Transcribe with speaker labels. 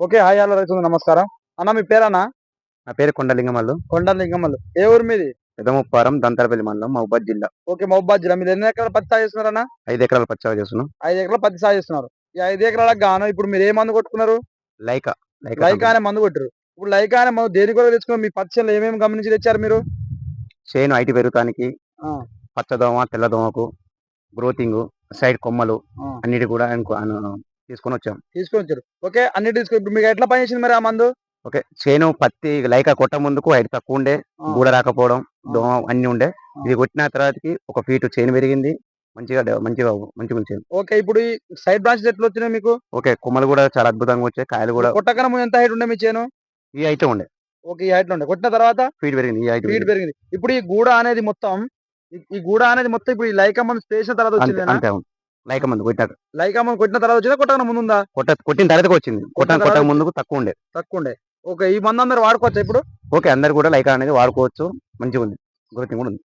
Speaker 1: Okay hi hello రైతు నమస్కారం. అన్న మీ పేరన్నా?
Speaker 2: నా పేరు కొండలింగమల్లు.
Speaker 1: కొండ లింగమ్మలు ఏ ఊరు మీది?
Speaker 2: పెదముప్పారం దంతరపల్లి మండలం మహబాద్ జిల్లా.
Speaker 1: ఓకే మహబాద్ జిల్లా. మీరు ఎన్ని ఎకరాల పత్తి సాగు చేస్తున్నారన్న?
Speaker 2: ఐదు ఎకరాల పచ్చావ చేస్తున్నాం.
Speaker 1: ఐదు ఎకరాల పత్తి సాగు చేస్తున్నారు. ఈ ఐదు ఎకరాలకు గాను ఇప్పుడు మీరు ఏ మందు కొట్టుకున్నారు?
Speaker 2: లైకా.
Speaker 1: లైకా అనే మందు కొట్టారు ఇప్పుడు లైకా అనే మందు దేని కొరకు తెచ్చుకున్నారు? మీ పత్తి ఏమేమి గమనించి తెచ్చారు మీరు?
Speaker 2: చేను ఐటి పెరుగుతానికి. పచ్చదోమ తెల్లదోమకు గ్రోతింగ్ సైడ్ కొమ్మలు. అన్నిటి కూడా తీసుకొని వచ్చాం
Speaker 1: తీసుకొని వచ్చారు ఓకే అన్నిటి తీసుకొని ఇప్పుడు మీకు ఎట్లా పనిచేసింది మరి ఆ మందు?
Speaker 2: ఓకే చేను పత్తి లైకా కొట్ట ముందుకు హైట్ తక్కువ ఉండే. గూడ రాకపోవడం. దోమ అన్ని ఉండే. ఇది కొట్టిన తర్వాతకి ఒక ఫీట్ చేను పెరిగింది మంచిగా మంచిగా మంచిగా ఉంచాను.
Speaker 1: ఓకే ఇప్పుడు ఈ సైడ్ బ్రాంచెస్ ఎట్లా వచ్చినాయి మీకు?
Speaker 2: ఓకే కొమ్మలు కూడా చాలా అద్భుతంగా వచ్చాయి కాయలు కూడా
Speaker 1: కొట్టకన ముందు ఎంత హైట్ ఉండే మీ చేను?
Speaker 2: ఈ అయితే ఉండే.
Speaker 1: ఓకే ఈ హైట్ ఉండే. కొట్టిన తర్వాత?
Speaker 2: ఫీట్ పెరిగింది ఈ హైట్
Speaker 1: స్పీడ్ పెరిగింది. ఇప్పుడు ఈ గూడ అనేది మొత్తం ఈ- గూడ అనేది మొత్తం ఇప్పుడు ఈ లైకా మందు స్పేస్ తర్వాత వచ్చింది
Speaker 2: అంతే అవును. లైకా మందు కొట్టినాక
Speaker 1: లైకా మందు కొట్టిన తర్వాత వచ్చిందా? కొట్టకన ముందు ఉందా
Speaker 2: కొట్ట కొట్టిన తర్వాతకి వచ్చింది. కొట్ట
Speaker 1: కొట్టిన
Speaker 2: కొట్ట
Speaker 1: తర్వాత-
Speaker 2: ముందుకు తక్కువ ఉండే.
Speaker 1: తక్కువ ఉండే. ఓకే ఈ మందు అందరు వాడుకోవచ్చా ఇప్పుడు?
Speaker 2: ఓకే అందరు కూడా లైకా అనేది వాడుకోవచ్చు. మంచిగా ఉంది గ్రోతింగ్ కూడా ఉంది.